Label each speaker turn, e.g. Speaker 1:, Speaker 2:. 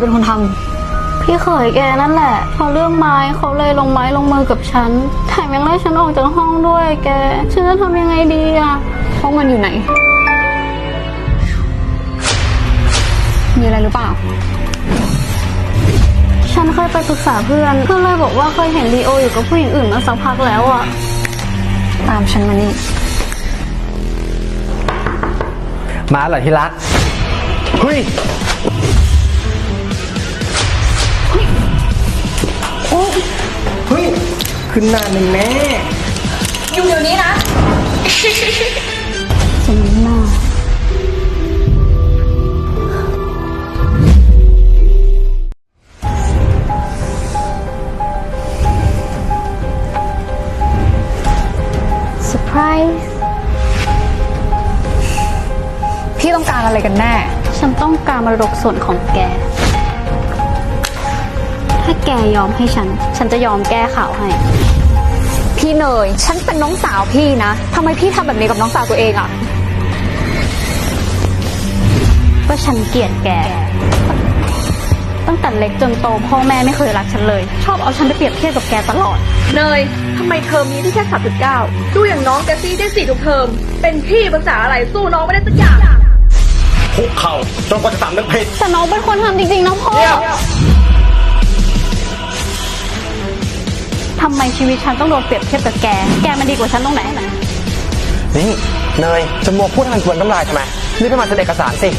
Speaker 1: เป็นคนทำพี่เขยแกนั่นแหละเขาเรื่องไม้เขาเลยลงไม้ลงมือกับฉันแถมยังไล่ฉันออกจากห้องด้วยแก ฉันจะทำยังไงดีอะ
Speaker 2: ห้องมันอยู่ไหน มีอะไรหรือเปล่า
Speaker 1: ฉันเคยไปปรึกษาเพื่อนเพื่อนเลยบอกว่าเคยเห็นลีโออยู่กับผู้หญิงอื่นมาสักพักแล้วอะ
Speaker 2: ตามฉันมานี่
Speaker 3: มาเหรอที่รักเฮ้ย ขึ้นหน้าหนึ่งแม่
Speaker 2: อยู่เดี๋ยวนี้นะ
Speaker 1: สมน้ำหน้าเซอร์ไพรส์
Speaker 2: พี่ต้องการอะไรกันแน่
Speaker 1: ฉันต้องการมรดกส่วนของแกถ้าแก ยอมให้ฉัน ฉันจะยอมแก้ข่าวให้
Speaker 2: พี่เนย ฉันเป็นน้องสาวพี่นะทำไมพี่ทำแบบนี้กับน้องสาวตัวเองอะ
Speaker 1: ก็ฉันเกลียดแก ตั้งแต่เล็กจนโตพ่อแม่ไม่เคยรักฉันเลย ชอบเอาฉันไปเปรียบเทียบกับแกตลอด
Speaker 4: เนยทำไมเทอมนี้ที่แค่3.9ดูอย่างน้องเจสซี่ได้สี่ทุกเทอม เป็นพี่ภาษาอะไรสู้น้องไม่ได้สักอย่าง
Speaker 3: คุกเข่าจนกว่าจะสำนึกผิด
Speaker 1: แต่น้องเป็นคนทำจริงๆนะพ่อ ทำไมชีวิตฉันต้องโดนเปรียบเทียบกับแก แกมันดีกว่าฉันตรงไหน
Speaker 3: นี่เนยจะมัวพูดทันทวนน้ำลายทำไมรีบไปมาเซ็นเอกสารสิ